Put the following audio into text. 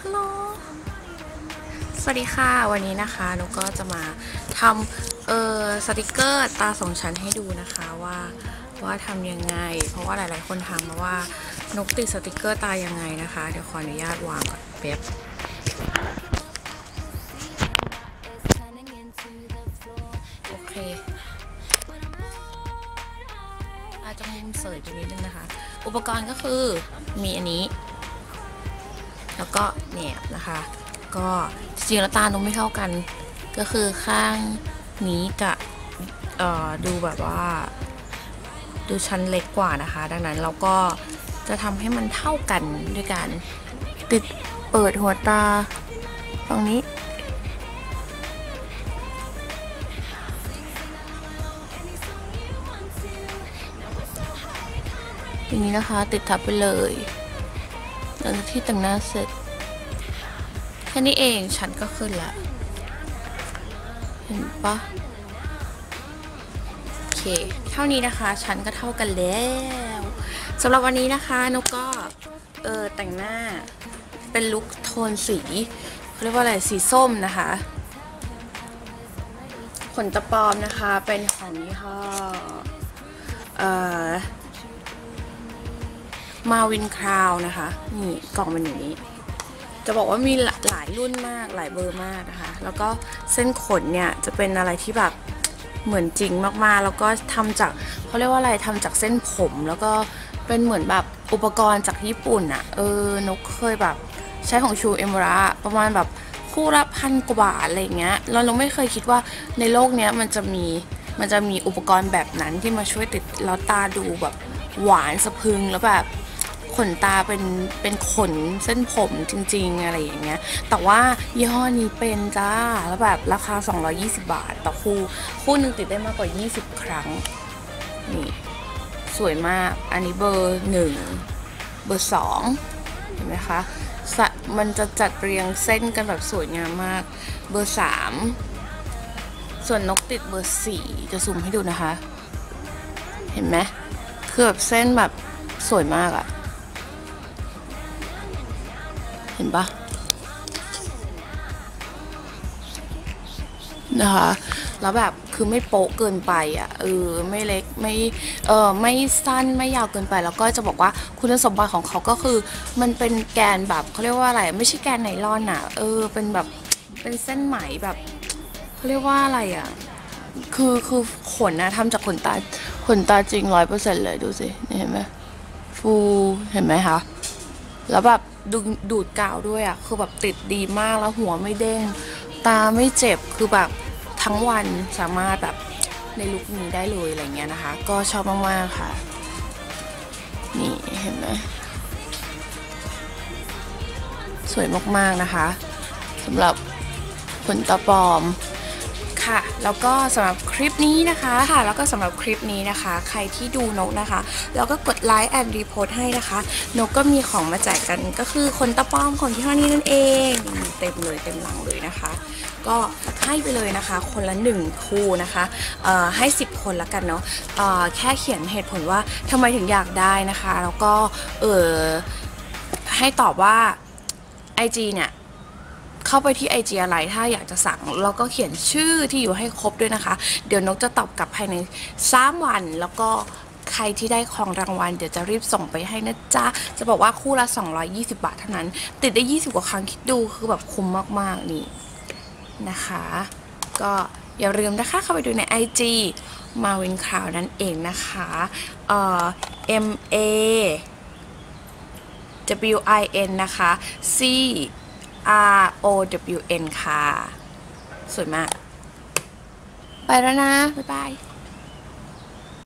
ฮัลโหล สวัสดีค่ะ วันนี้นะคะนุกก็จะมาทำเอ่อสติกเกอร์ตาสองชั้นให้ดูนะคะว่าว่าทำยังไง เพราะว่าหลายๆ คนถามมาว่านกติดสติกเกอร์ตายังไงนะคะ เดี๋ยวขออนุญาตวางก่อนแป๊บโอเค อาจจะมุมเสยไปนิดนึงนะคะ อุปกรณ์ก็คือมีอันนี้ แล้วก็แหนบนะคะ ก็จริงๆแล้วตานุไม่เท่ากัน ก็คือข้างนี้กับดูแบบว่า ดูชั้นเล็กกว่านะคะ ดังนั้นเราก็จะทำให้มันเท่ากันด้วยการติดเปิดหัวตาตรงนี้ อย่างนี้นะคะติดทับไปเลย หลังจากที่แต่งหน้าเสร็จ แค่นี้เองฉันก็ขึ้นละ เห็นปะโอเค เท่านี้นะคะฉันก็เท่ากันแล้วสำหรับวันนี้นะคะนกก็เออแต่งหน้าเป็นลุคโทนสีเขาเรียกว่าอะไรสีส้มนะคะขนตะปอมนะคะเป็นของยี่ห้อเอ่อ มาวินคราวนะคะ นี่กล่องเป็นอย่างนี้ จะบอกว่ามีหลายรุ่นมากหลายเบอร์มากนะคะ แล้วก็เส้นขนเนี่ยจะเป็นอะไรที่แบบเหมือนจริงมากๆ แล้วก็ทำจากเขาเรียกว่าอะไรทำจากเส้นผม แล้วก็เป็นเหมือนแบบอุปกรณ์จากญี่ปุ่นอะเออนกเคยแบบใช้ของชูเอมระประมาณแบบคู่ละพันกว่าบาทอะไรเงี้ยแล้วเราไม่เคยคิดว่าในโลกเนี้ยมันจะมีมันจะมีอุปกรณ์แบบนั้นที่มาช่วยติดแล้วตาดูแบบหวานสะพึงแล้วแบบ ขนตาเป็นเป็นขนเส้นผมจริง ๆ อะไรอย่างเงี้ย แต่ว่ายี่ห้อนี้เป็นจ้า แล้วแบบราคา 220 บาท ต่อคู่ คู่หนึ่งติดได้มากกว่า 20 ครั้ง นี่ สวยมาก อันนี้เบอร์หนึ่ง เบอร์สองเห็นไหมคะ มันจะจัดเรียงเส้นกันแบบสวยงามมาก เบอร์สามส่วนนกติดเบอร์สี่จะซูมให้ดูนะคะ เห็นไหมคือแบบเส้นแบบสวยมากอะ ห็นปะนะคะแล้วแบบคือไม่โป๊ะเกินไปอะเออไม่เล็กไม่เออไม่สั้นไม่ยาวเกินไป แล้วก็จะบอกว่าคุณสมบัติของเขาก็คือ มันเป็นแกนแบบเขาเรียกว่าอะไร ไม่ใช่แกนไนลอนอะเออเป็นแบบเป็นเส้นไหมแบบเขาเรียกว่าอะไรอะคือคือขนนะทำจากขนตาขนตาจริงร้อยเปอร์เซ็นต์เลยดูสินี่เห็นไหมฟูเห็นไหมคะแล้วแบบ ดูดูดกาวด้วยอะคือแบบติดดีมากแล้วหัวไม่เด้ง ตาไม่เจ็บคือแบบทั้งวันสามารถแบบในลุคนี้ได้เลยอะไรเงี้ยนะคะ ก็ชอบมากๆค่ะ นี่เห็นไหมสวยมากๆนะคะสำหรับขนตาปลอม ค่ะ แล้วก็สำหรับคลิปนี้นะคะค่ะ แล้วก็สำหรับคลิปนี้นะคะ ใครที่ดูนกนะคะ แล้วก็กดไลค์แอนรีโพสให้นะคะ นกก็มีของมาแจกกันก็คือคนตะป้อมของที่ห้อนี้นั่นเองเต็มเลยเต็มหลังเลยนะคะ ก็ให้ไปเลยนะคะ คนละหนึ่งคู่นะคะให้ 10 คนละกันเนาะแค่เขียนเหตุผลว่าทำไมถึงอยากได้นะคะ แล้วก็เออให้ตอบว่า IG เนี่ย เข้าไปที่ IG อะไรถ้าอยากจะสั่งแล้วก็เขียนชื่อที่อยู่ให้ครบด้วยนะคะ เดี๋ยวนกจะตอบกลับภายใน 3 วัน แล้วก็ใครที่ได้ของรางวัลเดี๋ยวจะรีบส่งไปให้นะจ๊ะ จะบอกว่าคู่ละ 220 บาทเท่านั้น ติดได้ 20 กว่าครั้งคิดดูคือแบบคุ้มมากๆนี่นะคะ ก็อย่าลืมนะคะเข้าไปดูใน IG มาวินข่าวนั่นเองนะคะเอ่อ M A W I N นะคะ C R O W N ค่ะ สวยมาก ไปแล้วนะ บ๊ายบาย